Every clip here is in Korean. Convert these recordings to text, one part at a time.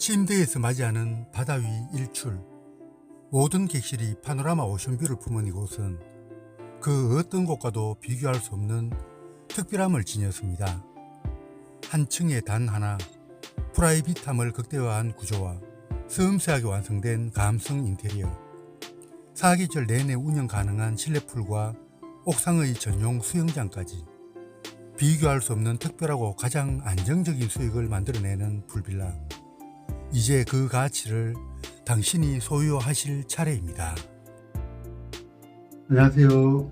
침대에서 맞이하는 바다 위 일출. 모든 객실이 파노라마 오션뷰를 품은 이곳은 그 어떤 곳과도 비교할 수 없는 특별함을 지녔습니다. 한 층에 단 하나 프라이빗함을 극대화한 구조와 섬세하게 완성된 감성 인테리어, 사계절 내내 운영 가능한 실내풀과 옥상의 전용 수영장까지 비교할 수 없는 특별하고 가장 안정적인 수익을 만들어내는 풀빌라. 이제 그 가치를 당신이 소유하실 차례입니다. 안녕하세요.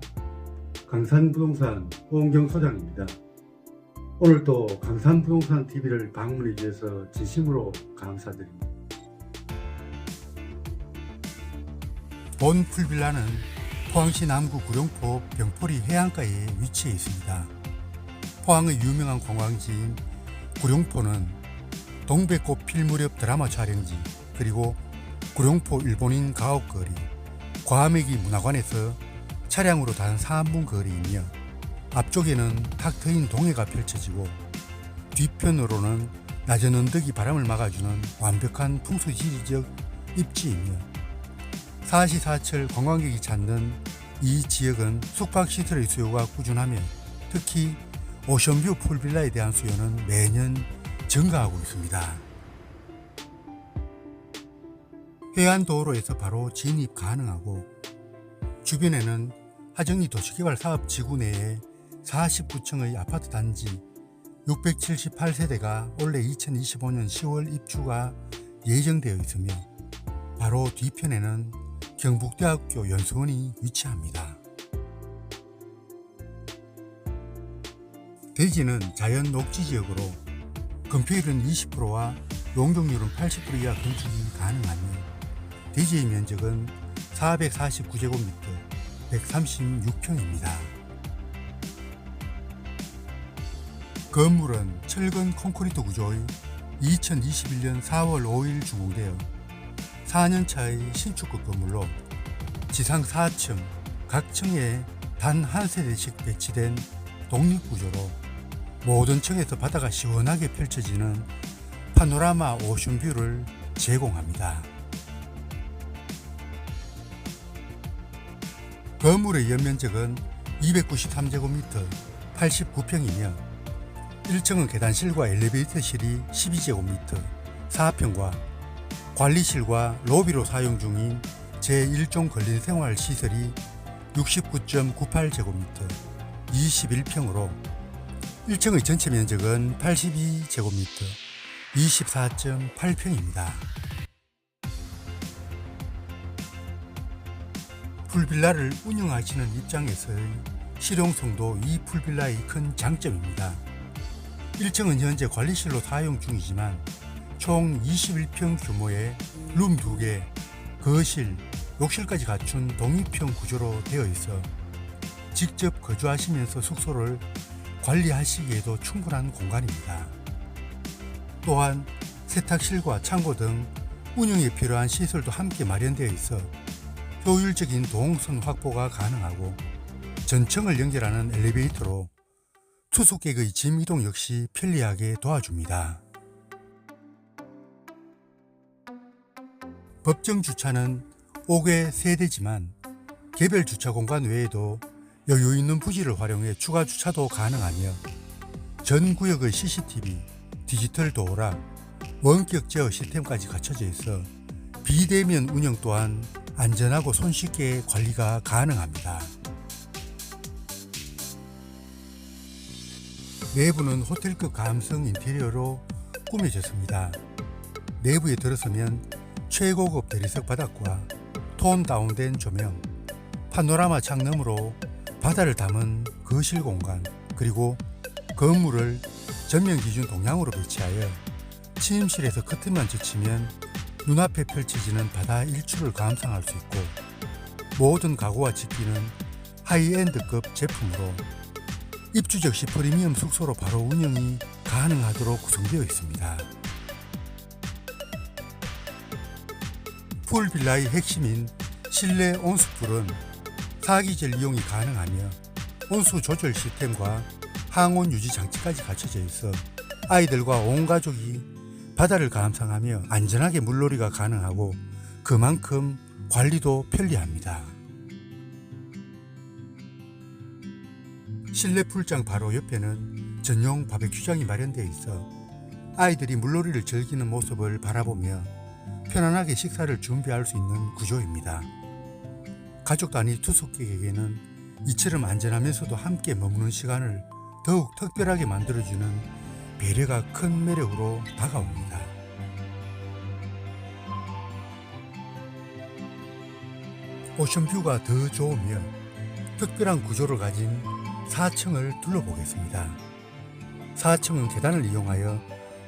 강산부동산 호은경 소장입니다. 오늘 또 강산부동산 TV를 방문해 주셔서 진심으로 감사드립니다. 본 풀빌라는 포항시 남구 구룡포 병포리 해안가에 위치해 있습니다. 포항의 유명한 관광지인 구룡포는 동백꽃 필 무렵 드라마 촬영지 그리고 구룡포 일본인 가옥거리 과메기 문화관에서 차량으로 단 3분 거리이며 앞쪽에는 탁 트인 동해가 펼쳐지고 뒤편으로는 낮은 언덕이 바람을 막아주는 완벽한 풍수지리적 입지이며 사시사철 관광객이 찾는 이 지역은 숙박 시설의 수요가 꾸준하며 특히 오션뷰 풀빌라에 대한 수요는 매년 증가하고 있습니다. 해안도로에서 바로 진입 가능하고 주변에는 하정리 도시개발 사업 지구 내에 49층의 아파트 단지 678세대가 올해 2025년 10월 입주가 예정되어 있으며 바로 뒤편에는 경북대학교 연수원이 위치합니다. 대지는 자연 녹지 지역으로 건폐율은 20%와 용적률은 80% 이하 건축이 가능하며 대지의 면적은 449제곱미터 136평입니다. 건물은 철근 콘크리트 구조의 2021년 4월 5일 준공되어 4년차의 신축급 건물로 지상 4층, 각 층에 단 한 세대씩 배치된 독립구조로 모든 층에서 바다가 시원하게 펼쳐지는 파노라마 오션뷰를 제공합니다. 건물의 연면적은 293제곱미터 89평이며 1층은 계단실과 엘리베이터실이 12제곱미터 4평과 관리실과 로비로 사용 중인 제1종 근린생활 시설이 69.98제곱미터 21평으로 1층의 전체 면적은 82제곱미터 24.8평입니다. 풀빌라를 운영하시는 입장에서의 실용성도 이 풀빌라의 큰 장점입니다. 1층은 현재 관리실로 사용 중이지만 총 21평 규모의 룸 2개, 거실, 욕실까지 갖춘 독립형 구조로 되어 있어 직접 거주하시면서 숙소를 관리하시기에도 충분한 공간입니다. 또한 세탁실과 창고 등 운영에 필요한 시설도 함께 마련되어 있어 효율적인 동선 확보가 가능하고 전층을 연결하는 엘리베이터로 투숙객의 짐 이동 역시 편리하게 도와줍니다. 법정 주차는 5개 세대지만 개별 주차 공간 외에도 여유 있는 부지를 활용해 추가 주차도 가능하며 전 구역의 CCTV, 디지털 도어락, 원격 제어 시스템까지 갖춰져 있어 비대면 운영 또한 안전하고 손쉽게 관리가 가능합니다. 내부는 호텔급 감성 인테리어로 꾸며졌습니다. 내부에 들어서면 최고급 대리석 바닥과 톤 다운된 조명, 파노라마 창너머로 바다를 담은 거실 공간, 그리고 건물을 전면 기준 동향으로 배치하여 침실에서 커튼만 젖히면 눈앞에 펼쳐지는 바다 일출을 감상할 수 있고 모든 가구와 집기는 하이엔드급 제품으로 입주 즉시 프리미엄 숙소로 바로 운영이 가능하도록 구성되어 있습니다. 풀빌라의 핵심인 실내 온수풀은 사기절 이용이 가능하며 온수 조절 시스템과 항온 유지 장치까지 갖춰져 있어 아이들과 온 가족이 바다를 감상하며 안전하게 물놀이가 가능하고 그만큼 관리도 편리합니다. 실내 풀장 바로 옆에는 전용 바베큐장이 마련되어 있어 아이들이 물놀이를 즐기는 모습을 바라보며 편안하게 식사를 준비할 수 있는 구조입니다. 가족 단위 투숙객에게는 이처럼 안전하면서도 함께 머무는 시간을 더욱 특별하게 만들어주는 배려가 큰 매력으로 다가옵니다. 오션뷰가 더 좋으며 특별한 구조를 가진 4층을 둘러보겠습니다. 4층은 계단을 이용하여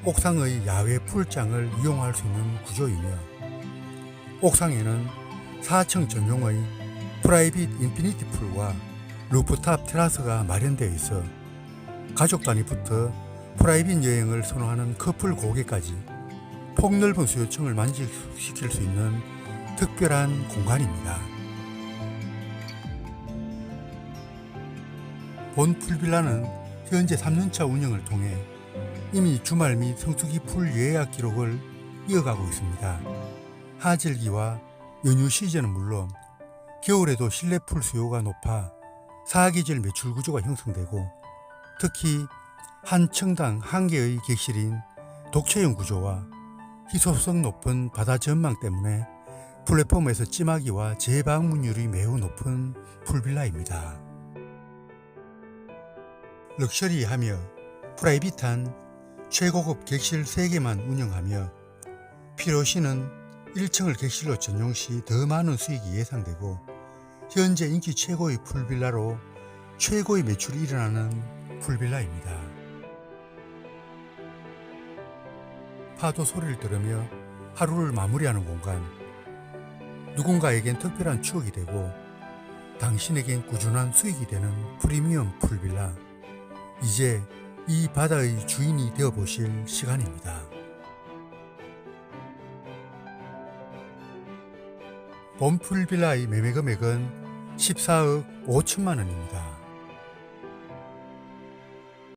옥상의 야외 풀장을 이용할 수 있는 구조이며 옥상에는 4층 전용의 프라이빗 인피니티 풀과 루프탑 테라스가 마련되어 있어 가족 단위부터 프라이빗 여행을 선호하는 커플 고객까지 폭넓은 수요층을 만족시킬 수 있는 특별한 공간입니다. 본 풀빌라는 현재 3년차 운영을 통해 이미 주말 및 성수기 풀 예약 기록을 이어가고 있습니다. 하절기와 연휴 시즌은 물론 겨울에도 실내 풀 수요가 높아 사계절 매출 구조가 형성되고 특히 한 층당 한 개의 객실인 독채형 구조와 희소성 높은 바다 전망 때문에 플랫폼에서 찜하기와 재방문율이 매우 높은 풀빌라입니다. 럭셔리하며 프라이빗한 최고급 객실 3개만 운영하며 필요시는 1층을 객실로 전용 시 더 많은 수익이 예상되고 현재 인기 최고의 풀빌라로 최고의 매출이 일어나는 풀빌라입니다. 파도 소리를 들으며 하루를 마무리하는 공간. 누군가에겐 특별한 추억이 되고 당신에겐 꾸준한 수익이 되는 프리미엄 풀빌라. 이제 이 바다의 주인이 되어 보실 시간입니다. 본 풀빌라의 매매 금액은 14억 5천만 원입니다.